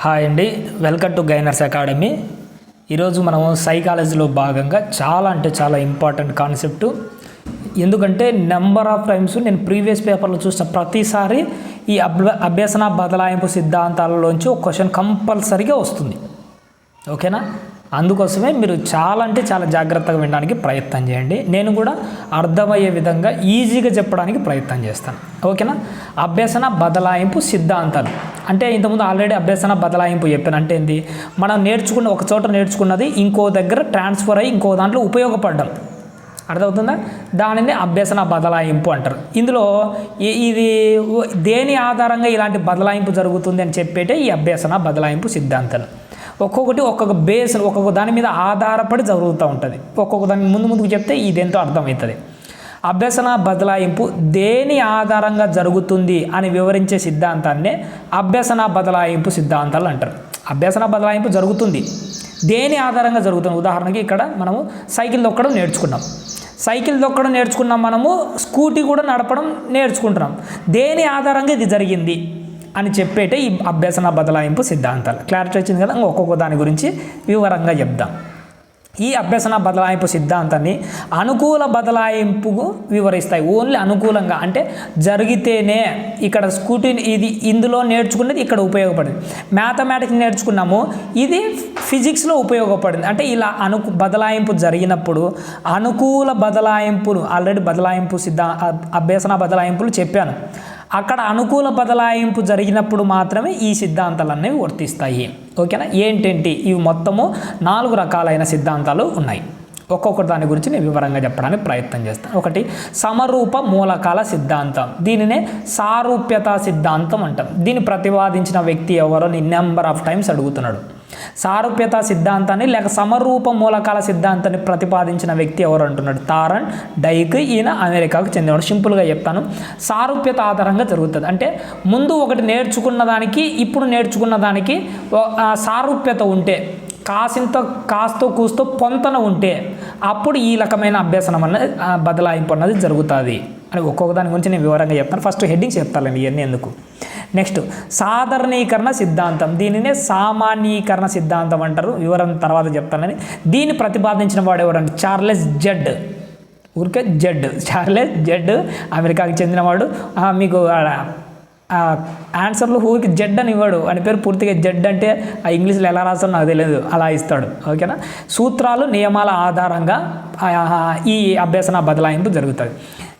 Hi అండి. Welcome to gainers academy. ఈరోజు మనము సైకాలజీలో భాగంగా చాలా అంటే చాలా ఇంపార్టెంట్ కాన్సెప్ట్. ఎందుకంటే నెంబర్ ఆఫ్ టైమ్స్ నేను ప్రీవియస్ పేపర్లో చూసిన ప్రతిసారి ఈ అభ్య అభ్యసన బదలాయింపు సిద్ధాంతాలలోంచి ఒక క్వశ్చన్ కంపల్సరీగా వస్తుంది. ఓకేనా? అందుకోసమే మీరు చాలా అంటే చాలా జాగ్రత్తగా వినడానికి ప్రయత్నం చేయండి. నేను కూడా అర్థమయ్యే విధంగా ఈజీగా చెప్పడానికి ప్రయత్నం చేస్తాను. ఓకేనా? అభ్యసన బదలాయింపు సిద్ధాంతాలు. అంటే ఇంతకుముందు ఆల్రెడీ అభ్యసన బదలాయింపు చెప్పాను. అంటే ఏంటి మనం నేర్చుకున్న ఒక చోట నేర్చుకున్నది ఇంకో దగ్గర ట్రాన్స్ఫర్ అయ్యి ఇంకో దాంట్లో ఉపయోగపడడం. అర్థమవుతుందా? దానిని అభ్యసన బదలాయింపు అంటారు. ఇందులో ఇది దేని ఆధారంగా ఇలాంటి బదలాయింపు జరుగుతుంది అని చెప్పేటే ఈ అభ్యసన బదలాయింపు సిద్ధాంతాలు. ఒక్కొక్కటి ఒక్కొక్క బేస్ ఒక్కొక్క దాని మీద ఆధారపడి జరుగుతూ ఉంటుంది. ఒక్కొక్క దాని ముందు ముందుకు చెప్తే ఇదేంతో అర్థమవుతుంది. అభ్యసన బదలాయింపు దేని ఆధారంగా జరుగుతుంది అని వివరించే సిద్ధాంతాన్నే అభ్యసన బదలాయింపు సిద్ధాంతాలు అంటారు. అభ్యసన బదలాయింపు జరుగుతుంది. దేని ఆధారంగా జరుగుతుంది? ఉదాహరణకి ఇక్కడ మనము సైకిల్ తొక్కడం నేర్చుకున్నాం. సైకిల్ తొక్కడం నేర్చుకున్నాం మనము స్కూటీ కూడా నడపడం నేర్చుకుంటున్నాం. దేని ఆధారంగా ఇది జరిగింది? అని చెప్పేటే ఈ అభ్యసన బదలాయింపు సిద్ధాంతాలు. క్లారిటీ వచ్చింది కదా? ఒక్కొక్క దాని గురించి వివరంగా చెప్దాం. ఈ అభ్యసన బదలాయింపు సిద్ధాంతాన్ని అనుకూల బదలాయింపుకు వివరిస్తాయి. ఓన్లీ అనుకూలంగా అంటే జరిగితేనే ఇక్కడ స్కూటీ ఇది ఇందులో నేర్చుకున్నది ఇక్కడ ఉపయోగపడింది. మ్యాథమెటిక్స్ నేర్చుకున్నాము ఇది ఫిజిక్స్లో ఉపయోగపడింది. అంటే ఇలా అను బదలాయింపు జరిగినప్పుడు అనుకూల బదలాయింపును ఆల్రెడీ బదలాయింపు సిద్ధా అభ్యసన బదలాయింపులు చెప్పాను. అక్కడ అనుకూల బదలాయింపు జరిగినప్పుడు మాత్రమే ఈ సిద్ధాంతాలు అనేవి వర్తిస్తాయి. ఓకేనా? ఏంటేంటి? ఇవి మొత్తము నాలుగు రకాలైన సిద్ధాంతాలు ఉన్నాయి. ఒక్కొక్క దాని గురించి నేను వివరంగా చెప్పడానికి ప్రయత్నం చేస్తాను. ఒకటి సమరూప మూలకాల సిద్ధాంతం. దీనినే సారూప్యత సిద్ధాంతం అంటాం. దీన్ని ప్రతిపాదించిన వ్యక్తి ఎవరో నీ నెంబర్ ఆఫ్ టైమ్స్ అడుగుతున్నాడు. సారూప్యత సిద్ధాంతాన్ని లేక సమరూప మూలకాల సిద్ధాంతాన్ని ప్రతిపాదించిన వ్యక్తి ఎవరు అంటున్నాడు? తారన్ డైక్. ఈయన అమెరికాకు చెందినవాడు. సింపుల్గా చెప్తాను. సారూప్యత ఆధారంగా జరుగుతుంది. అంటే ముందు ఒకటి నేర్చుకున్న దానికి ఇప్పుడు నేర్చుకున్న దానికి సారూప్యత ఉంటే కాసింత కాస్తో కూస్తో పొంతన ఉంటే అప్పుడు ఈ రకమైన అభ్యసనం అన్నది బదలాయింపు అన్నది జరుగుతుంది. అని ఒక్కొక్క దాని గురించి నేను వివరంగా చెప్తాను. ఫస్ట్ హెడ్డింగ్స్ చెప్తాను ఇవన్నీ ఎందుకు? నెక్స్ట్ సాధారణీకరణ సిద్ధాంతం. దీనినే సామాన్యీకరణ సిద్ధాంతం అంటారు. వివరం తర్వాత చెప్తానని. దీన్ని ప్రతిపాదించిన వాడు ఎవరంటే చార్లెస్ జెడ్. ఊరికే జెడ్. చార్లెస్ జెడ్ అమెరికాకి చెందినవాడు మీకు ఆన్సర్లో ఆ ఊరికి జెడ్ అని ఇవ్వడు. అని పేరు పూర్తిగా జెడ్ అంటే ఆ ఇంగ్లీష్లో ఎలా రాస్తాడో నాకు తెలియదు అలా ఇస్తాడు. ఓకేనా? సూత్రాలు నియమాల ఆధారంగా ఈ అభ్యసన బదలాయింపు జరుగుతుంది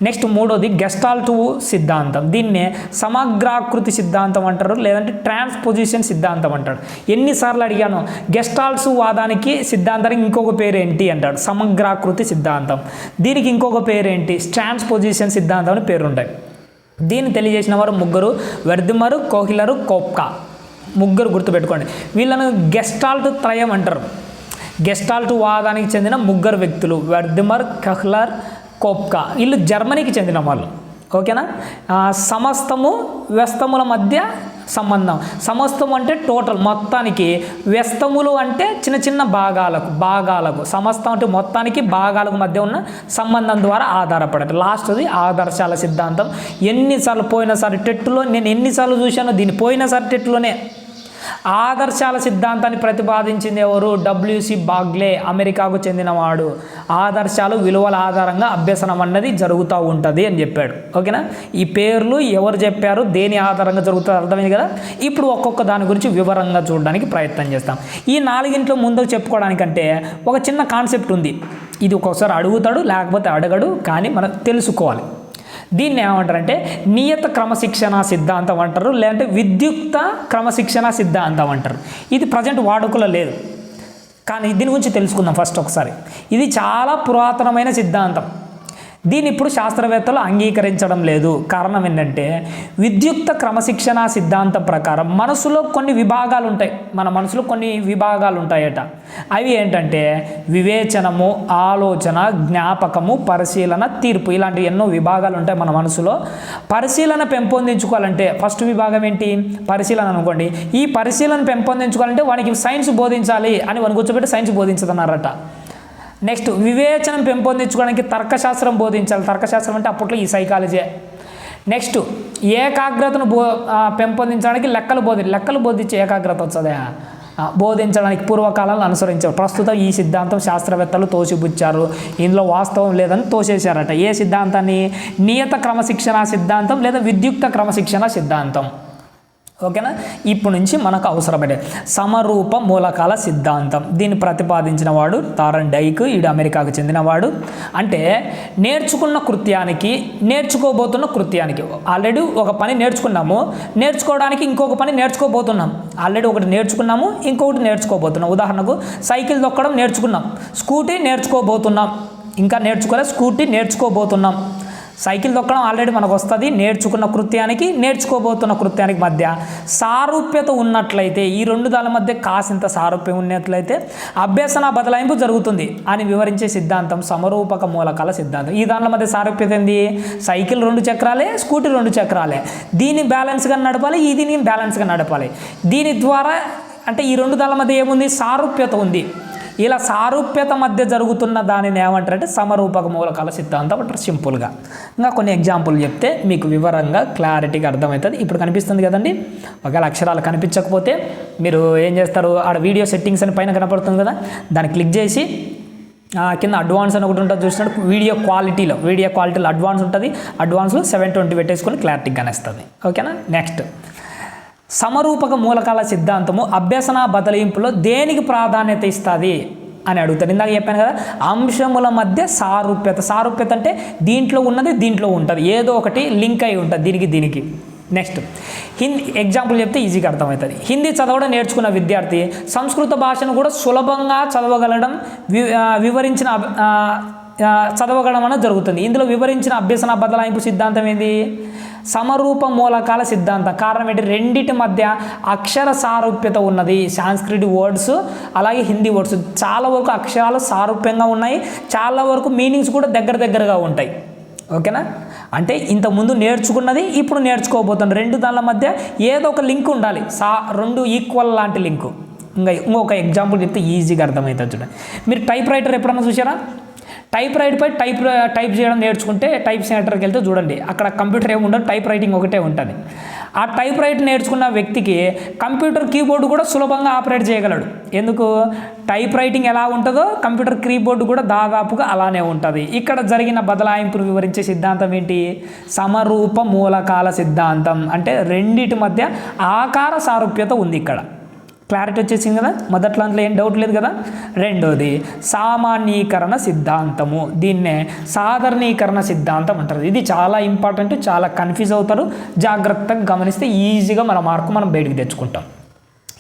నెక్స్ట్ మూడోది గెస్టాల్ట్ సిద్ధాంతం. దీన్నే సమగ్రాకృతి సిద్ధాంతం అంటారు లేదంటే ట్రాన్స్పోజిషన్ సిద్ధాంతం అంటాడు ఎన్నిసార్లు అడిగాను గెస్టాల్ట్స్ వాదానికి సిద్ధాంతానికి ఇంకొక పేరు ఏంటి అంటాడు. సమగ్రాకృతి సిద్ధాంతం. దీనికి ఇంకొక పేరు ఏంటి ట్రాన్స్పోజిషన్ సిద్ధాంతం అని పేరు ఉంటాయి దీన్ని తెలియజేసిన వారు ముగ్గురు వెర్దిమరు కోహిలరు కోప్కా. ముగ్గురు గుర్తుపెట్టుకోండి. వీళ్ళను గెస్టాల్ట్ త్రయం అంటారు. గెస్టాల్ట్ వాదానికి చెందిన ముగ్గురు వ్యక్తులు వెర్దిమర్ కహ్లర్ కోప్కా. వీళ్ళు జర్మనీకి చెందిన వాళ్ళు. ఓకేనా? సమస్తము వ్యస్తముల మధ్య సంబంధం. సమస్తము అంటే టోటల్ మొత్తానికి. వ్యస్తములు అంటే చిన్న చిన్న భాగాలకు భాగాలకు. సమస్తం అంటే మొత్తానికి భాగాలకు మధ్య ఉన్న సంబంధం ద్వారా ఆధారపడట. లాస్ట్ది ఆదర్శాల సిద్ధాంతం. ఎన్నిసార్లు పోయినసారి టెట్టులో నేను ఎన్నిసార్లు చూశానో దీన్ని పోయినసారి టెట్టులోనే. ఆదర్శాల సిద్ధాంతాన్ని ప్రతిపాదించింది ఎవరు? డబ్ల్యూసి బాగ్లే అమెరికాకు చెందినవాడు. ఆదర్శాలు విలువల ఆధారంగా అభ్యసనం అన్నది జరుగుతూ ఉంటుంది అని చెప్పాడు. ఓకేనా? ఈ పేర్లు ఎవరు చెప్పారు? దేని ఆధారంగా జరుగుతుంది అర్థమైంది కదా? ఇప్పుడు ఒక్కొక్క దాని గురించి వివరంగా చూడడానికి ప్రయత్నం చేస్తాం. ఈ నాలుగింట్లో ముందుకు చెప్పుకోవడానికంటే ఒక చిన్న కాన్సెప్ట్ ఉంది. ఇది ఒక్కొక్కసారి అడుగుతాడు లేకపోతే అడగడు కానీ మనం తెలుసుకోవాలి. దీన్ని ఏమంటారంటే నియత క్రమశిక్షణ సిద్ధాంతం అంటారు లేదంటే విద్యుక్త క్రమశిక్షణ సిద్ధాంతం అంటారు. ఇది ప్రజెంట్ వాడుకలో లేదు. కానీ దీని గురించి తెలుసుకుందాం ఫస్ట్ ఒకసారి. ఇది చాలా పురాతనమైన సిద్ధాంతం. దీన్ని ఇప్పుడు శాస్త్రవేత్తలు అంగీకరించడం లేదు. కారణం ఏంటంటే విద్యుక్త క్రమశిక్షణ సిద్ధాంతం ప్రకారం మనసులో కొన్ని విభాగాలు ఉంటాయి మన మనసులో కొన్ని విభాగాలు ఉంటాయట అవి ఏంటంటే వివేచనము ఆలోచన జ్ఞాపకము పరిశీలన తీర్పు ఇలాంటి ఎన్నో విభాగాలు ఉంటాయి మన మనసులో. పరిశీలన పెంపొందించుకోవాలంటే ఫస్ట్ విభాగం ఏంటి? పరిశీలన అనుకోండి. ఈ పరిశీలన పెంపొందించుకోవాలంటే వానికి సైన్స్ బోధించాలి అని వాని కూర్చోబెట్టి సైన్స్ బోధించదన్నారట. నెక్స్ట్ వివేచనం పెంపొందించుకోవడానికి తర్కశాస్త్రం బోధించాలి. తర్కశాస్త్రం అంటే అప్పట్లో ఈ సైకాలజీ నెక్స్ట్ ఏకాగ్రతను బో పెంపొందించడానికి లెక్కలు బోధి లెక్కలు బోధించే ఏకాగ్రత వచ్చదే బోధించడానికి పూర్వకాలాలను అనుసరించారు. ప్రస్తుతం ఈ సిద్ధాంతం శాస్త్రవేత్తలు తోసిపుచ్చారు. ఇందులో వాస్తవం లేదని తోసేశారట. ఏ సిద్ధాంతాన్ని? నియత క్రమశిక్షణ సిద్ధాంతం లేదా విద్యుక్త క్రమశిక్షణ సిద్ధాంతం? ఓకేనా? ఇప్పటి నుంచి మనకు అవసరపడే సమరూప మూలకాల సిద్ధాంతం. దీన్ని ప్రతిపాదించిన వాడు తారన్ డైక్ ఈడు అమెరికాకు చెందినవాడు. అంటే నేర్చుకున్న కృత్యానికి నేర్చుకోబోతున్న కృత్యానికి. ఆల్రెడీ ఒక పని నేర్చుకున్నాము. నేర్చుకోవడానికి ఇంకొక పని నేర్చుకోబోతున్నాం. ఆల్రెడీ ఒకటి నేర్చుకున్నాము ఇంకొకటి నేర్చుకోబోతున్నాం. ఉదాహరణకు సైకిల్ తొక్కడం నేర్చుకున్నాం. స్కూటీ నేర్చుకోబోతున్నాం. ఇంకా నేర్చుకోలే స్కూటీ నేర్చుకోబోతున్నాం. సైకిల్ తొక్కడం ఆల్రెడీ మనకు వస్తుంది నేర్చుకున్న కృత్యానికి నేర్చుకోబోతున్న కృత్యానికి మధ్య సారూప్యత ఉన్నట్లయితే ఈ రెండు దాని మధ్య కాసింత సారూప్యం ఉన్నట్లయితే అభ్యసన బదలాయింపు జరుగుతుంది అని వివరించే సిద్ధాంతం సమరూపక మూలకాల సిద్ధాంతం. ఈ దానిల మధ్య సారూప్యత ఏంది? సైకిల్ రెండు చక్రాలే స్కూటీ రెండు చక్రాలే. దీన్ని బ్యాలెన్స్గా నడపాలి ఇది నేను బ్యాలెన్స్గా నడపాలి. దీని ద్వారా అంటే ఈ రెండు దాల మధ్య ఏముంది? సారూప్యత ఉంది. ఇలా సారూప్యత మధ్య జరుగుతున్న దానిని ఏమంటారంటే సమరూపక మూలకాల సిద్ధాంతం అంటారు సింపుల్గా. ఇంకా కొన్ని ఎగ్జాంపుల్ చెప్తే మీకు వివరంగా క్లారిటీగా అర్థమవుతుంది. ఇప్పుడు కనిపిస్తుంది కదండి? ఒకవేళ అక్షరాలు కనిపించకపోతే మీరు ఏం చేస్తారు? ఆడ వీడియో సెట్టింగ్స్ అని పైన కనపడుతుంది కదా? దాన్ని క్లిక్ చేసి ఆ, కింద అడ్వాన్స్ అని ఒకటి ఉంటుంది చూసినట్టు వీడియో క్వాలిటీలో వీడియో క్వాలిటీలో అడ్వాన్స్ ఉంటుంది. అడ్వాన్స్లో సెవెన్ ట్వంటీ పెట్టేసుకొని క్లారిటీగా కనిస్తుంది. ఓకేనా నెక్స్ట్ సమరూపక మూలకాల సిద్ధాంతము అభ్యసన బదలింపులో దేనికి ప్రాధాన్యత ఇస్తుంది? అని అడుగుతాడు ఇందాక చెప్పాను కదా అంశముల మధ్య సారూప్యత. సారూప్యత అంటే దీంట్లో ఉన్నది దీంట్లో ఉంటుంది. ఏదో ఒకటి లింక్ అయి ఉంటుంది దీనికి దీనికి. నెక్స్ట్ హిందీ ఎగ్జాంపుల్ చెప్తే ఈజీగా అర్థమవుతుంది. హిందీ చదవడం నేర్చుకున్న విద్యార్థి సంస్కృత భాషను కూడా సులభంగా చదవగలడం వి వివరించిన అభ- చదవగడం అనేది జరుగుతుంది. ఇందులో వివరించిన అభ్యసన బదలాయింపు సిద్ధాంతం ఏంది? సమరూప మూలకాల సిద్ధాంతం. కారణం ఏంటి? రెండిటి మధ్య అక్షర సారూప్యత ఉన్నది. సాంస్క్రిట్ వర్డ్స్ అలాగే హిందీ వర్డ్స్. చాలా వరకు అక్షరాలు సారూప్యంగా ఉన్నాయి. చాలా వరకు మీనింగ్స్ కూడా దగ్గర దగ్గరగా ఉంటాయి. ఓకేనా? అంటే ఇంతకుముందు నేర్చుకున్నది ఇప్పుడు నేర్చుకోబోతున్న రెండు దానిల మధ్య ఏదో ఒక లింక్ ఉండాలి. సా రెండు ఈక్వల్ లాంటి లింకు. ఇంకా ఇంకొక ఎగ్జాంపుల్ చెప్తే ఈజీగా అర్థమవుతుంది చూడండి. మీరు టైప్ రైటర్ ఎప్పుడన్నా చూసారా టైప్ రైట్పై టైప్ టైప్ చేయడం నేర్చుకుంటే టైప్ సెంటర్కి వెళ్తే చూడండి అక్కడ కంప్యూటర్ ఏమి ఉండదు టైప్ రైటింగ్ ఒకటే ఉంటుంది. ఆ టైప్ రైట్ నేర్చుకున్న వ్యక్తికి కంప్యూటర్ కీబోర్డు కూడా సులభంగా ఆపరేట్ చేయగలడు. ఎందుకు? టైప్ రైటింగ్ ఎలా ఉంటుందో కంప్యూటర్ కీబోర్డు కూడా దాదాపుగా అలానే ఉంటుంది. ఇక్కడ జరిగిన బదలాయింపును వివరించే సిద్ధాంతం ఏంటి? సమరూప మూలకాల సిద్ధాంతం. అంటే రెండిటి మధ్య ఆకార సారూప్యత ఉంది ఇక్కడ. క్లారిటీ వచ్చేసింది కదా? మొదట్లో అందులో ఏం డౌట్ లేదు కదా? రెండోది సామాన్యీకరణ సిద్ధాంతము. దీన్నే సాధారణీకరణ సిద్ధాంతం అంటారు. ఇది చాలా ఇంపార్టెంట్ చాలా కన్ఫ్యూజ్ అవుతారు. జాగ్రత్తగా గమనిస్తే ఈజీగా మన మార్కు మనం బయటికి తెచ్చుకుంటాం.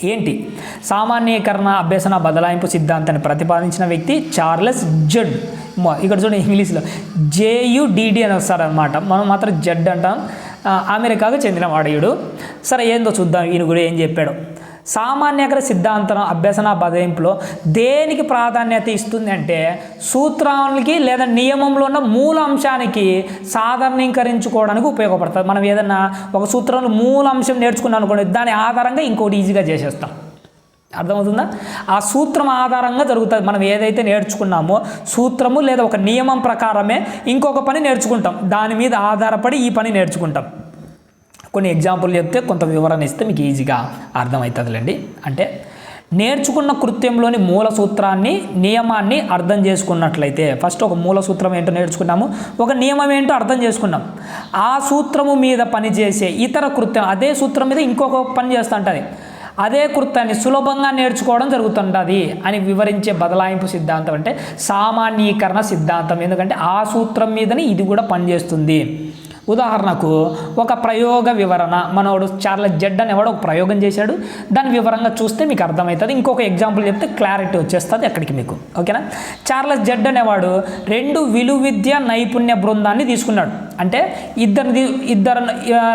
ఏంటి? సామాన్యీకరణ అభ్యసన బదలాయింపు సిద్ధాంతాన్ని ప్రతిపాదించిన వ్యక్తి చార్లెస్ జడ్. ఇక్కడ చూడండి ఇంగ్లీష్లో. జేయుడిడి అని వస్తారనమాట మనం మాత్రం జడ్ అంటాం. అమెరికాకు చెందిన వాడయుడు సరే ఏందో చూద్దాం. ఈయన కూడా ఏం చెప్పాడు? సామాన్యకర సిద్ధాంతం అభ్యసన బదయింపులో దేనికి ప్రాధాన్యత ఇస్తుంది అంటే సూత్రానికి లేదా నియమంలో ఉన్న మూల అంశానికి సాధారణీకరించుకోవడానికి ఉపయోగపడుతుంది. మనం ఏదన్నా ఒక సూత్రంలో మూల అంశం నేర్చుకున్నాం అనుకోండి దాని ఆధారంగా ఇంకోటి ఈజీగా చేసేస్తాం. అర్థమవుతుందా? ఆ సూత్రం ఆధారంగా జరుగుతుంది. మనం ఏదైతే నేర్చుకున్నామో సూత్రము లేదా ఒక నియమం ప్రకారమే ఇంకొక పని నేర్చుకుంటాం. దాని మీద ఆధారపడి ఈ పని నేర్చుకుంటాం. కొన్ని ఎగ్జాంపుల్ చెప్తే కొంత వివరణ ఇస్తే మీకు ఈజీగా అర్థమవుతుందిలేండి. అంటే నేర్చుకున్న కృత్యంలోని మూల సూత్రాన్ని నియమాన్ని అర్థం చేసుకున్నట్లయితే ఫస్ట్ ఒక మూల సూత్రం ఏంటో నేర్చుకున్నాము ఒక నియమం ఏంటో అర్థం చేసుకున్నాం. ఆ సూత్రము మీద పనిచేసే ఇతర కృత్యం అదే సూత్రం మీద ఇంకొక పని చేస్తుంటుంది. అదే కృత్యాన్ని సులభంగా నేర్చుకోవడం జరుగుతుంటుంది అని వివరించే బదలాయింపు సిద్ధాంతం అంటే సామాన్యీకరణ సిద్ధాంతం. ఎందుకంటే ఆ సూత్రం మీదనే ఇది కూడా పనిచేస్తుంది. ఉదాహరణకు ఒక ప్రయోగ వివరణ. మనోడు చార్లెస్ జెడ్ అనేవాడు ఒక ప్రయోగం చేశాడు. దాని వివరంగా చూస్తే మీకు అర్థమవుతుంది ఇంకొక ఎగ్జాంపుల్ చెప్తే క్లారిటీ వచ్చేస్తుంది అక్కడికి మీకు. ఓకేనా? చార్లెస్ జెడ్ అనేవాడు రెండు విలువిద్య నైపుణ్య బృందాన్ని తీసుకున్నాడు. అంటే ఇద్దరిది ఇద్దరు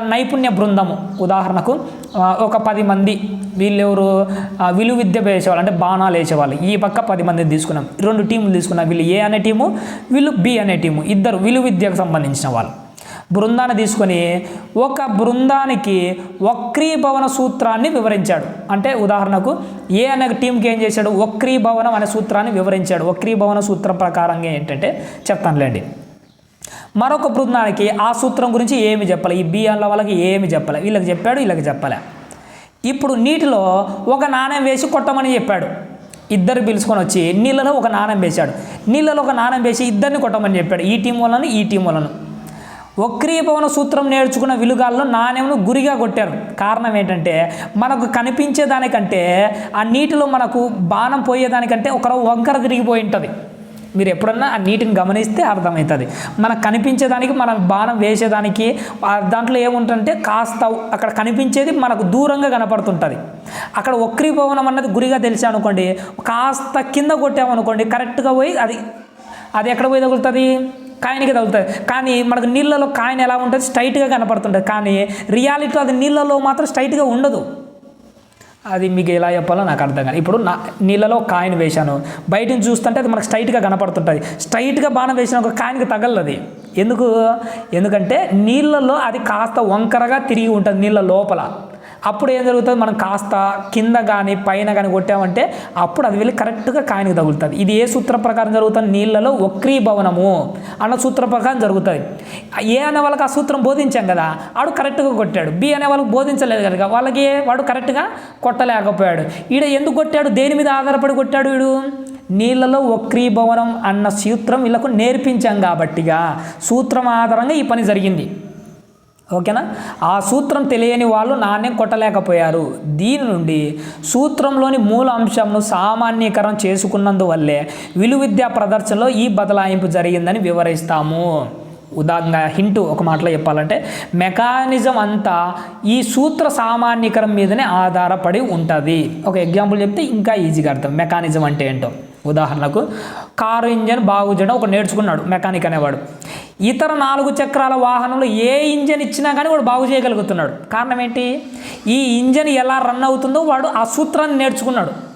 నైపుణ్య బృందము. ఉదాహరణకు ఒక పది మంది వీళ్ళెవరు? ఆ, విలువిద్య వేసేవాళ్ళు. అంటే బాణాలు వేసేవాళ్ళు. ఈ పక్క పది మందిని తీసుకున్నాం. రెండు టీములు తీసుకున్నాం. వీళ్ళు ఏ అనే టీము? వీళ్ళు బి అనే టీము. ఇద్దరు విలువిద్యకు సంబంధించిన వాళ్ళు. బృందాన్ని తీసుకొని ఒక బృందానికి వక్రీభవన సూత్రాన్ని వివరించాడు. అంటే ఉదాహరణకు ఏ అనే టీంకి ఏం చేశాడు? వక్రీభవనం అనే సూత్రాన్ని వివరించాడు. వక్రీభవన సూత్రం ప్రకారంగా ఏంటంటే చెప్తానులేండి. మరొక బృందానికి ఆ సూత్రం గురించి ఏమి చెప్పాలి. ఈ బియ్యంల వాళ్ళకి ఏమి చెప్పాలి. వీళ్ళకి చెప్పాడు వీళ్ళకి చెప్పలే. ఇప్పుడు నీటిలో ఒక నాణ్యం వేసి కొట్టమని చెప్పాడు. ఇద్దరు పిలుచుకొని వచ్చి నీళ్ళలో ఒక నాణ్యం వేశాడు. నీళ్ళలో ఒక నాణ్యం వేసి ఇద్దరిని కొట్టమని చెప్పాడు. ఈ టీం వాళ్ళను ఈ టీం వాళ్ళను. వక్రీయ పవన సూత్రం నేర్చుకున్న విలుగాల్లో నాణ్యంను గురిగా కొట్టారు. కారణం ఏంటంటే మనకు కనిపించేదానికంటే ఆ నీటిలో మనకు బాణం పోయేదానికంటే ఒకరు వంకర తిరిగిపోయి ఉంటుంది. మీరు ఎప్పుడన్నా ఆ నీటిని గమనిస్తే అర్థమవుతుంది. మనకు కనిపించేదానికి మనం బాణం వేసేదానికి దాంట్లో ఏముంటుంటే కాస్త అక్కడ కనిపించేది మనకు దూరంగా కనపడుతుంటుంది. అక్కడ వక్రీభవనం అన్నది గురిగా తెలిసా అనుకోండి కాస్త కింద కొట్టామనుకోండి కరెక్ట్గా పోయి అది అది ఎక్కడ పోయి తగులుతుంది? కాయిన్కి తగులుతుంది కానీ మనకు నీళ్ళలో కాయిన్ ఎలా ఉంటుంది? స్ట్రైట్గా కనపడుతుంటుంది. కానీ రియాలిటీ అది నీళ్ళలో మాత్రం స్ట్రైట్గా ఉండదు. అది మీకు ఎలా చెప్పాలో నాకు అర్థం కాదు ఇప్పుడు నా నీళ్ళలో కాయిన్ వేశాను. బయట నుంచి చూస్తుంటే అది మనకు స్ట్రైట్గా కనపడుతుంటుంది. స్ట్రైట్గా బాణం వేసిన ఒక కాయిన్కి తగలది ఎందుకు? ఎందుకంటే నీళ్ళలో అది కాస్త వంకరగా తిరిగి ఉంటుంది నీళ్ళ లోపల. అప్పుడు ఏం జరుగుతుంది? మనం కాస్త కింద కానీ పైన కానీ కొట్టామంటే అప్పుడు అది వెళ్ళి కరెక్ట్గా కాయనికి తగులుతుంది. ఇది ఏ సూత్రం ప్రకారం జరుగుతుంది? నీళ్ళలో వక్రీభవనము అన్న సూత్రం ప్రకారం జరుగుతుంది. ఏ అనే వాళ్ళకి ఆ సూత్రం బోధించాం కదా ఆడు కరెక్ట్గా కొట్టాడు. బి అనే వాళ్ళకి బోధించలేదు కనుక వాళ్ళకి వాడు కరెక్ట్గా కొట్టలేకపోయాడు. ఈడ ఎందుకు కొట్టాడు? దేని మీద ఆధారపడి కొట్టాడు వీడు? నీళ్ళలో వక్రీభవనం అన్న సూత్రం వీళ్ళకు నేర్పించాం కాబట్టిగా సూత్రం ఆధారంగా ఈ పని జరిగింది. ఓకేనా? ఆ సూత్రం తెలియని వాళ్ళు నాణ్యం కొట్టలేకపోయారు. దీని నుండి సూత్రంలోని మూల అంశంను సామాన్యీకరణ చేసుకున్నందువల్లే విలువిద్యా ప్రదర్శనలో ఈ బదలాయింపు జరిగిందని వివరిస్తాము. ఉదాహరణగా హింటు ఒక మాటలో చెప్పాలంటే మెకానిజం అంతా ఈ సూత్ర సామాన్యీకరణ మీదనే ఆధారపడి ఉంటుంది. ఒక ఎగ్జాంపుల్ చెప్తే ఇంకా ఈజీగా అర్థం. మెకానిజం అంటే ఏంటో. ఉదాహరణకు కారు ఇంజన్ బాగు చేయడం ఒక నేర్చుకున్నాడు మెకానిక్ అనేవాడు. ఇతర నాలుగు చక్రాల వాహనంలో ఏ ఇంజన్ ఇచ్చినా కానీ వాడు బాగు చేయగలుగుతున్నాడు. కారణం ఏంటి? ఈ ఇంజన్ ఎలా రన్ అవుతుందో వాడు ఆ సూత్రాన్ని నేర్చుకున్నాడు.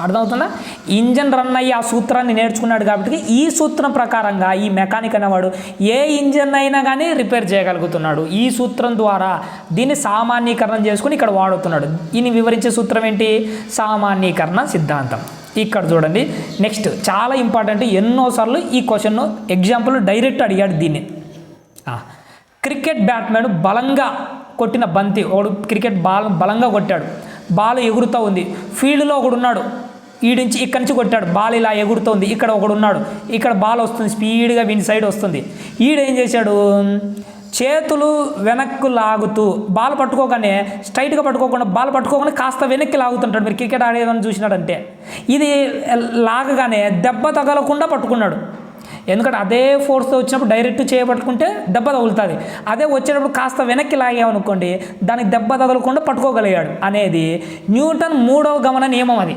అర్థమవుతుందా? ఇంజన్ రన్ అయ్యి ఆ సూత్రాన్ని నేర్చుకున్నాడు కాబట్టి ఈ సూత్రం ప్రకారంగా ఈ మెకానిక్ అనేవాడు ఏ ఇంజన్ అయినా కానీ రిపేర్ చేయగలుగుతున్నాడు. ఈ సూత్రం ద్వారా దీన్ని సామాన్యీకరణ చేసుకుని ఇక్కడ వాడుతున్నాడు. దీన్ని వివరించే సూత్రం ఏంటి? సామాన్యీకరణ సిద్ధాంతం. ఇక్కడ చూడండి. నెక్స్ట్ చాలా ఇంపార్టెంట్ ఎన్నోసార్లు ఈ క్వశ్చన్ ఎగ్జాంపుల్ డైరెక్ట్ అడిగాడు దీన్ని. క్రికెట్ బ్యాట్మెన్ బలంగా కొట్టిన బంతి ఒకడు క్రికెట్ బాల్ బలంగా కొట్టాడు. బాల్ ఎగురుతూ ఉంది. ఫీల్డ్లో ఒకడు ఉన్నాడు. ఈడించి ఇక్కడి నుంచి కొట్టాడు. బాల్ ఇలా ఎగురుతుంది ఇక్కడ ఒకడు ఉన్నాడు. ఇక్కడ బాల్ వస్తుంది. స్పీడ్గా వీని సైడ్ వస్తుంది. ఈడేం చేశాడు? చేతులు వెనక్కు లాగుతూ బాల్ పట్టుకోగానే స్ట్రైట్గా పట్టుకోకుండా బాల్ పట్టుకోకుండా కాస్త వెనక్కి లాగుతుంటాడు. మీరు క్రికెట్ ఆడేదని చూసినాడంటే. ఇది లాగగానే దెబ్బ తగలకుండా పట్టుకున్నాడు. ఎందుకంటే అదే ఫోర్స్తో వచ్చినప్పుడు డైరెక్ట్ చేయబట్టుకుంటే దెబ్బ తగులుతుంది. అదే వచ్చేటప్పుడు కాస్త వెనక్కి లాగామనుకోండి దానికి దెబ్బ తగలకుండా పట్టుకోగలిగాడు అనేది న్యూటన్ మూడవ గమన నియమం అది.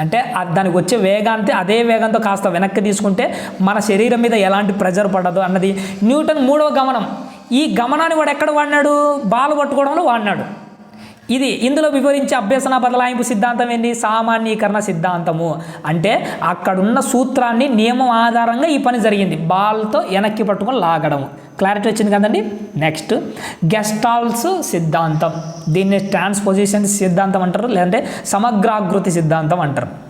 అంటే దానికి వచ్చే వేగాంతే అదే వేగంతో కాస్త వెనక్కి తీసుకుంటే మన శరీరం మీద ఎలాంటి ప్రెజర్ పడదు అన్నది న్యూటన్ మూడవ గమనం. ఈ గమనాన్ని వాడు ఎక్కడ వాడినాడు? బాల్ పట్టుకోవడంలో వాడినాడు. ఇది ఇందులో వివరించే అభ్యసన బదలాయింపు సిద్ధాంతం ఏంటి? సామాన్యీకరణ సిద్ధాంతము. అంటే అక్కడున్న సూత్రాన్ని నియమం ఆధారంగా ఈ పని జరిగింది. బాల్తో వెనక్కి పట్టుకొని లాగడము. క్లారిటీ వచ్చింది కదండి. నెక్స్ట్ గెస్టాల్స్ సిద్ధాంతం. దీన్ని ట్రాన్స్పోజిషన్ సిద్ధాంతం అంటారు లేదంటే సమగ్రాకృతి సిద్ధాంతం అంటారు.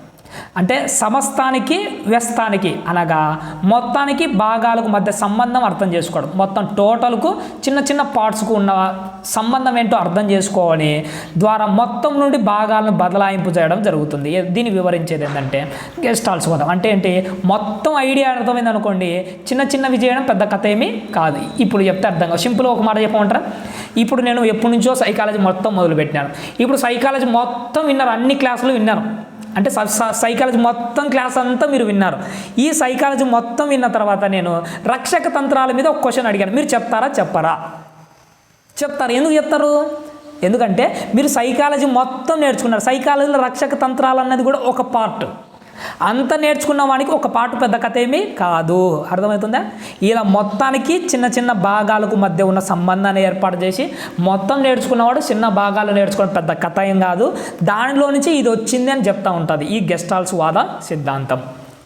అంటే సమస్తానికి వ్యస్తానికి అనగా మొత్తానికి భాగాలకు మధ్య సంబంధం అర్థం చేసుకోవడం. మొత్తం టోటల్కు చిన్న చిన్న పార్ట్స్కు ఉన్న సంబంధం ఏంటో అర్థం చేసుకోవాలి ద్వారా మొత్తం నుండి భాగాలను బదలాయింపు చేయడం జరుగుతుంది. దీన్ని వివరించేది ఏంటంటే గెస్ట్ హాల్స్ పోదాం. అంటే ఏంటి? మొత్తం ఐడియా అర్థమైంది అనుకోండి చిన్న చిన్నవి చేయడం పెద్ద కథ ఏమీ కాదు. ఇప్పుడు చెప్తే అర్థం కాదు. సింపుల్గా ఒక మాట చెప్పమంటారా? ఇప్పుడు నేను ఎప్పటి నుంచో సైకాలజీ మొత్తం మొదలుపెట్టినాను. ఇప్పుడు సైకాలజీ మొత్తం విన్నారు. అన్ని క్లాసులు విన్నాను అంటే స- స- సైకాలజీ మొత్తం క్లాస్ అంతా మీరు విన్నారు. ఈ సైకాలజీ మొత్తం విన్న తర్వాత నేను రక్షక తంత్రాల మీద ఒక క్వశ్చన్ అడిగాను. మీరు చెప్తారా? చెప్పరా? చెప్తారు. ఎందుకు చెప్తారు? ఎందుకంటే మీరు సైకాలజీ మొత్తం నేర్చుకున్నారు. సైకాలజీలో రక్షక తంత్రాలు అన్నది కూడా ఒక పార్ట్ అంత నేర్చుకున్న వానికి ఒక పాటు పెద్ద కథ ఏమీ కాదు. అర్థమవుతుందా? ఇలా మొత్తానికి చిన్న చిన్న భాగాలకు మధ్య ఉన్న సంబంధాన్ని ఏర్పాటు చేసి మొత్తం నేర్చుకున్నవాడు చిన్న భాగాలు నేర్చుకోవడం పెద్ద కథ ఏం కాదు. దానిలో నుంచి ఇది వచ్చింది అని చెప్తా ఉంటుంది. ఈ గెస్టాల్స్ వాద సిద్ధాంతం.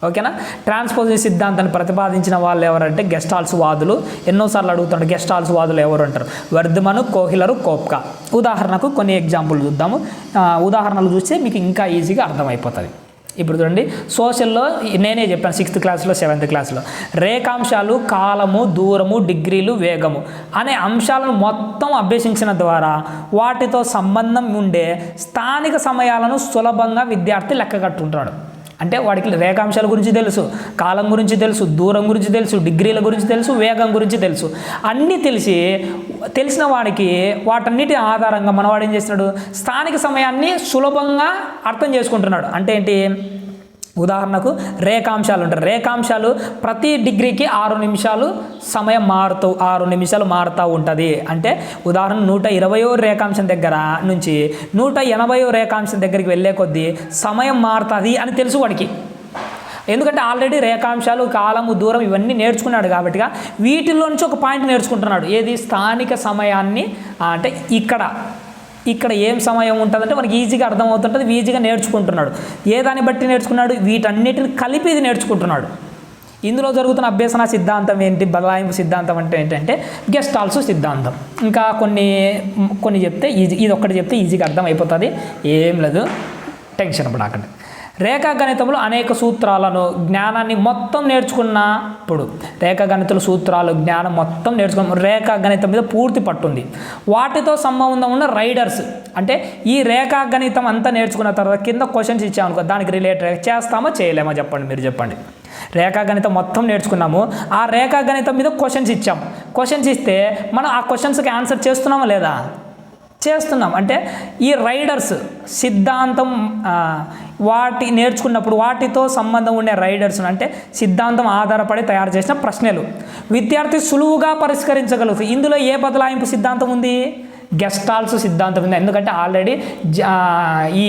ఓకేనా? ట్రాన్స్పోజిషన్ సిద్ధాంతాన్ని ప్రతిపాదించిన వాళ్ళు ఎవరంటే గెస్టాల్స్ వాదులు. ఎన్నోసార్లు అడుగుతుంటారు గెస్టాల్స్ వాదులు ఎవరు? అంటారు. వర్ధమను కోహిలరు కోప్కా. ఉదాహరణకు కొన్ని ఎగ్జాంపుల్ చూద్దాము. ఉదాహరణలు చూస్తే మీకు ఇంకా ఈజీగా అర్థమైపోతుంది. ఇప్పుడు చూడండి. సోషల్లో నేనే చెప్పాను సిక్స్త్ క్లాస్లో సెవెంత్ క్లాస్లో రేఖాంశాలు కాలము దూరము డిగ్రీలు వేగము అనే అంశాలను మొత్తం అభ్యసించిన ద్వారా వాటితో సంబంధం ఉండే స్థానిక సమయాలను సులభంగా విద్యార్థి లెక్క లెక్కగట్టుంటాడు అంటే వాడికి రేఖాంశాల గురించి తెలుసు కాలం గురించి తెలుసు దూరం గురించి తెలుసు డిగ్రీల గురించి తెలుసు వేగం గురించి తెలుసు. అన్నీ తెలిసి తెలిసిన వాడికి వాటన్నిటి ఆధారంగా మనవాడు ఏం చేస్తున్నాడు? స్థానిక సమయాన్ని సులభంగా అర్థం చేసుకుంటున్నాడు. అంటే ఏంటి? ఉదాహరణకు రేఖాంశాలు ఉంటాయి. రేఖాంశాలు ప్రతి డిగ్రీకి ఆరు నిమిషాలు సమయం మారుతూ ఆరు నిమిషాలు మారుతూ ఉంటుంది. అంటే ఉదాహరణ నూట ఇరవయో రేఖాంశం దగ్గర నుంచి నూట ఎనభయో రేఖాంశం దగ్గరికి వెళ్ళే కొద్దీ సమయం మారుతుంది అని తెలుసు వాడికి. ఎందుకంటే ఆల్రెడీ రేఖాంశాలు కాలము దూరం ఇవన్నీ నేర్చుకున్నాడు కాబట్టిగా వీటిలో నుంచి ఒక పాయింట్ నేర్చుకుంటున్నాడు. ఏది స్థానిక సమయాన్ని అంటే ఇక్కడ. ఇక్కడ ఏం సమయం ఉంటుందంటే మనకి ఈజీగా అర్థమవుతుంటుంది ఈజీగా నేర్చుకుంటున్నాడు. ఏ దాన్ని బట్టి నేర్చుకున్నాడు? వీటన్నిటిని కలిపి ఇది నేర్చుకుంటున్నాడు. ఇందులో జరుగుతున్న అభ్యసన సిద్ధాంతం ఏంటి? బదలాయింపు సిద్ధాంతం అంటే ఏంటంటే గెస్ట్ ఆల్సో సిద్ధాంతం. ఇంకా కొన్ని కొన్ని చెప్తే ఈజీ ఇది ఒక్కటి చెప్తే ఈజీగా అర్థం అయిపోతుంది ఏం లేదు. టెన్షన్ పడకండి. రేఖాగణితంలో అనేక సూత్రాలను జ్ఞానాన్ని మొత్తం నేర్చుకున్నప్పుడు రేఖాగణితుల సూత్రాలు జ్ఞానం మొత్తం నేర్చుకున్న రేఖాగణితం మీద పూర్తి పట్టుంది. వాటితో సంబంధం ఉన్న రైడర్స్ అంటే ఈ రేఖాగణితం అంతా నేర్చుకున్న తర్వాత కింద క్వశ్చన్స్ ఇచ్చామనుకో దానికి రిలేటెడ్ చేస్తామో చేయలేమో చెప్పండి మీరు చెప్పండి. రేఖాగణితం మొత్తం నేర్చుకున్నాము. ఆ రేఖాగణితం మీద క్వశ్చన్స్ ఇచ్చాం. క్వశ్చన్స్ ఇస్తే మనం ఆ క్వశ్చన్స్కి ఆన్సర్ చేస్తున్నామా లేదా? చేస్తున్నాం. అంటే ఈ రైడర్స్ సిద్ధాంతం వాటి నేర్చుకున్నప్పుడు వాటితో సంబంధం ఉండే రైడర్స్ అంటే సిద్ధాంతం ఆధారపడి తయారు చేసిన ప్రశ్నలు. విద్యార్థి సులువుగా పరిష్కరించగలుగుతుంది ఇందులో ఏ బదలాయింపు సిద్ధాంతం ఉంది? గెస్టాల్స్ సిద్ధాంతం ఉంది. ఎందుకంటే ఆల్రెడీ ఈ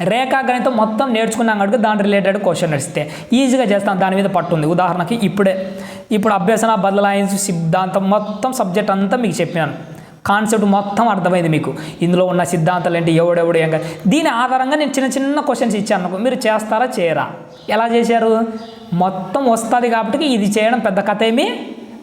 రేఖాగణితం మొత్తం నేర్చుకున్నాం కనుక దాని రిలేటెడ్ క్వశ్చన్ ఇస్తే ఈజీగా చేస్తాం. దాని మీద పట్టుంది ఉదాహరణకి ఇప్పుడే ఇప్పుడు అభ్యసన బదలాయించు సిద్ధాంతం మొత్తం సబ్జెక్ట్ అంతా మీకు చెప్పాను కాన్సెప్ట్ మొత్తం అర్థమైంది మీకు. ఇందులో ఉన్న సిద్ధాంతాలు ఏంటి ఎవడెవడు ఏం కాదు. దీని ఆధారంగా నేను చిన్న చిన్న క్వశ్చన్స్ ఇచ్చాను అనుకో మీరు చేస్తారా చేయరా? ఎలా చేశారు? మొత్తం వస్తుంది కాబట్టి ఇది చేయడం పెద్ద కథ ఏమీ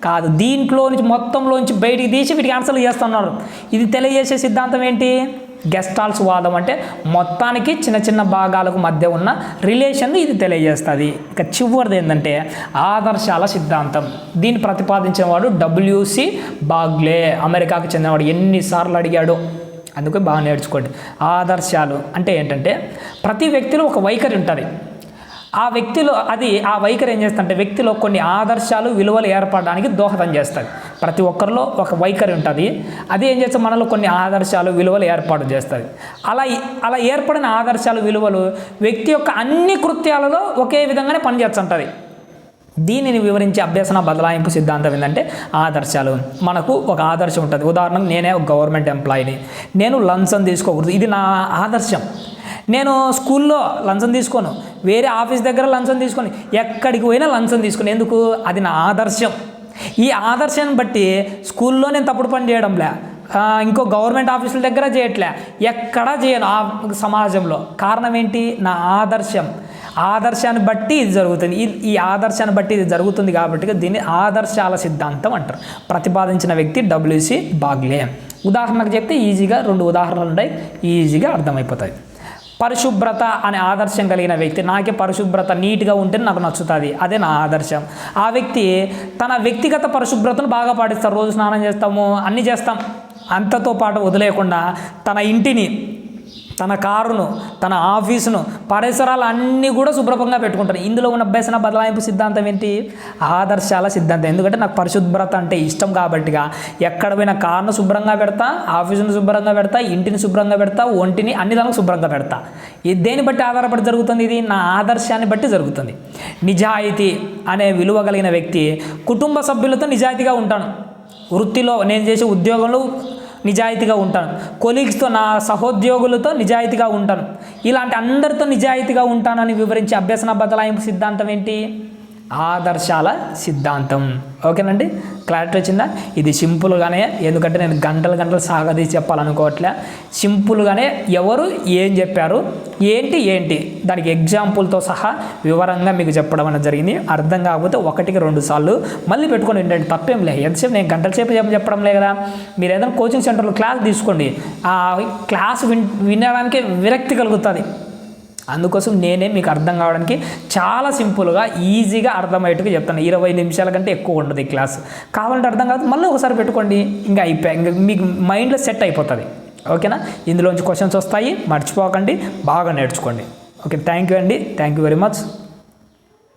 కాదు. దీంట్లో నుంచి మొత్తంలోంచి బయటికి తీసి వీటికి ఆన్సర్లు చేస్తున్నారు. ఇది తెలియజేసే సిద్ధాంతం ఏంటి? గెస్టాల్స్ వాదం అంటే మొత్తానికి చిన్న చిన్న భాగాలకు మధ్య ఉన్న రిలేషన్ ఇది తెలియజేస్తుంది. ఇక చివరిది ఏంటంటే ఆదర్శాల సిద్ధాంతం. దీన్ని ప్రతిపాదించిన వాడు డబ్ల్యూసి బాగ్లే అమెరికాకు చెందినవాడు ఎన్నిసార్లు అడిగాడు అందుకే బాగా నేర్చుకోండి. ఆదర్శాలు అంటే ఏంటంటే ప్రతి వ్యక్తిలో ఒక వైఖరి ఉంటుంది. ఆ వ్యక్తిలో అది ఆ వైఖరి ఏం చేస్తుందంటే వ్యక్తిలో కొన్ని ఆదర్శాలు విలువలు ఏర్పడడానికి దోహదం చేస్తుంది ప్రతి ఒక్కరిలో ఒక వైఖరి ఉంటుంది. అది ఏం చేస్తే మనలో కొన్ని ఆదర్శాలు విలువలు ఏర్పాటు చేస్తుంది అలా అలా ఏర్పడిన ఆదర్శాలు విలువలు వ్యక్తి యొక్క అన్ని కృత్యాలలో ఒకే విధంగానే పనిచేస్తుంటుంది. దీనిని వివరించే అభ్యసన బదలాయింపు సిద్ధాంతం ఏంటంటే ఆదర్శాలు. మనకు ఒక ఆదర్శం ఉంటుంది. ఉదాహరణకు నేనే ఒక గవర్నమెంట్ ఎంప్లాయీని. నేను లంచం తీసుకోకూడదు. ఇది నా ఆదర్శం. నేను స్కూల్లో లంచం తీసుకోను. వేరే ఆఫీస్ దగ్గర లంచం తీసుకొని ఎక్కడికి పోయినా లంచం తీసుకుని ఎందుకు? అది నా ఆదర్శం. ఈ ఆదర్శాన్ని బట్టి స్కూల్లో నేను తప్పుడు పని చేయడంలే. ఇంకో గవర్నమెంట్ ఆఫీసుల దగ్గర చేయట్లే. ఎక్కడా చేయను ఆ సమాజంలో. కారణం ఏంటి? నా ఆదర్శం. ఆదర్శాన్ని బట్టి ఇది జరుగుతుంది. ఈ ఈ ఆదర్శాన్ని బట్టి ఇది జరుగుతుంది కాబట్టి దీన్ని ఆదర్శాల సిద్ధాంతం అంటారు. ప్రతిపాదించిన వ్యక్తి డబ్ల్యూసి బాగ్లే. ఉదాహరణకు చెప్తే ఈజీగా రెండు ఉదాహరణలు ఉన్నాయి. ఈజీగా అర్థమైపోతాయి. పరిశుభ్రత అనే ఆదర్శం కలిగిన వ్యక్తి నాకే పరిశుభ్రత నీట్గా ఉంటే నాకు నచ్చుతుంది. అదే నా ఆదర్శం. ఆ వ్యక్తి తన వ్యక్తిగత పరిశుభ్రతను బాగా పాటిస్తారు రోజు స్నానం చేస్తాము అన్నీ చేస్తాం. అంతతో పాటు వదిలేయకుండా తన ఇంటిని తన కారును తన ఆఫీసును పరిసరాలు అన్నీ కూడా శుభ్రంగా పెట్టుకుంటారు. ఇందులో ఉన్న అభ్యసన బదలాయింపు సిద్ధాంతం ఏంటి? ఆదర్శాల సిద్ధాంతం. ఎందుకంటే నాకు పరిశుభ్రత అంటే ఇష్టం కాబట్టిగా ఎక్కడ పోయినా కారును శుభ్రంగా పెడతా ఆఫీసును శుభ్రంగా పెడతా ఇంటిని శుభ్రంగా పెడతా ఒంటిని అన్ని దానికి శుభ్రంగా పెడతా. ఇది దేని బట్టి ఆధారపడి జరుగుతుంది ఇది? నా ఆదర్శాన్ని బట్టి జరుగుతుంది. నిజాయితీ అనే విలువ కలిగిన వ్యక్తి కుటుంబ సభ్యులతో నిజాయితీగా ఉంటాను. వృత్తిలో నేను చేసే ఉద్యోగంలో నిజాయితీగా ఉంటాను. కొలీగ్స్తో నా సహోద్యోగులతో నిజాయితీగా ఉంటాను. ఇలాంటి అందరితో నిజాయితీగా ఉంటానని వివరించే అభ్యసన బదలాయింపు సిద్ధాంతం ఏంటి? ఆదర్శాల సిద్ధాంతం. ఓకేనండి? క్లారిటీ వచ్చిందా? ఇది సింపుల్గానే ఎందుకంటే నేను గంటలు గంటలు సాగదీసి చెప్పాలనుకోవట్లే. సింపుల్గానే ఎవరు ఏం చెప్పారు? ఏంటి ఏంటి? దానికి ఎగ్జాంపుల్తో సహా వివరంగా మీకు చెప్పడం అనేది జరిగింది. అర్థం కాకపోతే ఒకటికి రెండు సార్లు మళ్ళీ పెట్టుకొని ఏంటంటే తప్పేం లేదు. ఎంతసేపు నేను గంటల సేపు చెప్పడం లే కదా. మీరు ఏదైనా కోచింగ్ సెంటర్లో క్లాస్ తీసుకోండి. ఆ క్లాస్ విన్ వినడానికి విరక్తి కలుగుతుంది. అందుకోసం నేనే మీకు అర్థం కావడానికి చాలా సింపుల్గా ఈజీగా అర్థమయ్యేట్టుగా చెప్తాను. ఇరవై నిమిషాల కంటే ఎక్కువ ఉండదు ఈ క్లాస్. కావాలంటే అర్థం కాదు మళ్ళీ ఒకసారి పెట్టుకోండి. ఇంకా అయిపోయి ఇంకా మీకు మైండ్లో సెట్ అయిపోతుంది. ఓకేనా? ఇందులోంచి క్వశ్చన్స్ వస్తాయి. మర్చిపోకండి. బాగా నేర్చుకోండి. ఓకే థ్యాంక్ యూ అండి. Thank you very much.